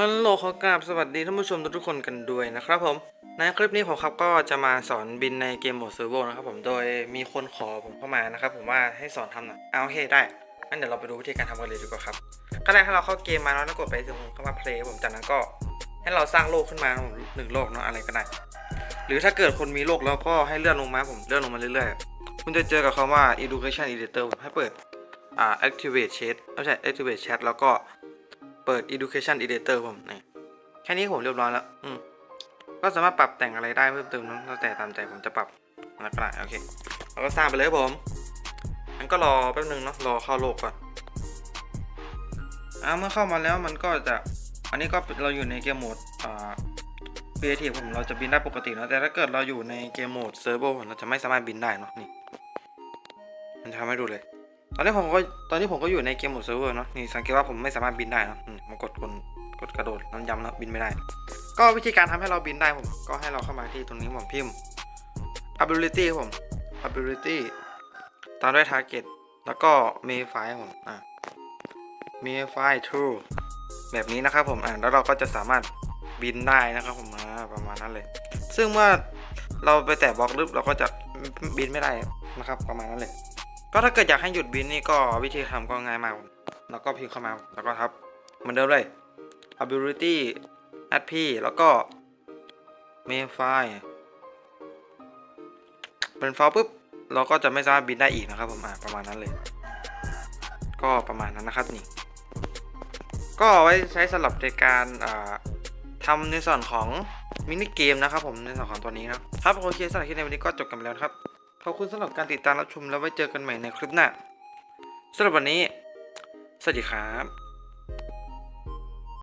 ฮัลโหลขอกราบสวัสดีท่านผู้ชมทุกๆคนกันด้วยนะครับผม ในคลิปนี้ผมครับก็จะมาสอนบินในเกมโหมดเซอร์โวนะครับผมโดยมีคนขอผมเข้ามานะครับผมว่าให้สอนทำหน่อยเอาโอเคได้งั้นเดี๋ยวเราไปดูวิธีการทำกันเลยดีกว่าครับขั้นแรกให้เราเข้าเกมมาแล้วกดไปตรงเข้ามาเพลย์ผมจากนั้นก็ให้เราสร้างโลกขึ้นมาผมหนึ่งโลกเนาะอะไรก็ได้ หรือถ้าเกิดคนมีโลกแล้วก็ให้เลื่อนลงมาผมเลื่อนลงมาเรื่อยๆคุณจะเจอกับคำว่า education editor ผมให้เปิดอ่า activate chat ไม่ใช่ activate chat แล้วก็ เปิด education editor ผมนี่แค่นี้ผมเรียบร้อยแล้ว อืมก็สามารถปรับแต่งอะไรได้เพิ่มเติมนะแล้วแต่ตามใจผมจะปรับอะไรก็ได้โอเคเราก็สร้างไปเลยผมงั้นก็รอแป๊บนึงเนาะรอเข้าโลกก่อนอ่าเมื่อเข้ามาแล้วมันก็จะอันนี้ก็เราอยู่ในเกมโหมดอ่าครีเอทีฟผมเราจะบินได้ปกตินะแต่ถ้าเกิดเราอยู่ในเกมโหมดเซิร์ฟเวอร์เราจะไม่สามารถบินได้เนาะนี่ มันทำให้ดูเลย ตอนนี้ผมก็ตอนนี้ผมก็อยู่ในเกมโหมดเซิร์ฟเวอร์เนาะนี่สังเกตว่าผมไม่สามารถบินได้นะผมกดกดกดกระโดดน้ำย้ำแล้วบินไม่ได้ ก็วิธีการทำให้เราบินได้ผมก็ให้เราเข้ามาที่ตรงนี้ผมพิมพ์ ability ผม ability ตามด้วย target แล้วก็ modify ครับผมอะ modify true แบบนี้นะครับผมอ่าแล้วเราก็จะสามารถบินได้นะครับผมอ่าประมาณนั้นเลย ซึ่งเมื่อเราไปแตะบล็อกลึบเราก็จะบินไม่ได้นะครับประมาณนั้นเลย ก็ถ้าเกิดอยากให้หยุดบินนี่ก็วิธีทำก็ง่ายมาก แล้วก็พิมพ์เข้ามา แล้วก็ทับเหมือนเดิมเลย ability add p แล้วก็ modify เป็นไฟล์ปุ๊บ เราก็จะไม่สามารถบินได้อีกนะครับผมอ่าประมาณนั้นเลย ก็ประมาณนั้นนะครับนี่ ก็ไว้ใช้สำหรับในการทำในส่วนของมินิเกมนะครับผมในส่วนของตัวนี้นะครับ ครับโอเคสำหรับคลิปในวันนี้ก็จบกันไปแล้วครับ ขอบคุณสำหรับการติดตามรับชมแล้วไว้เจอกันใหม่ในคลิปหน้าสำหรับวันนี้ สวัสดีครับ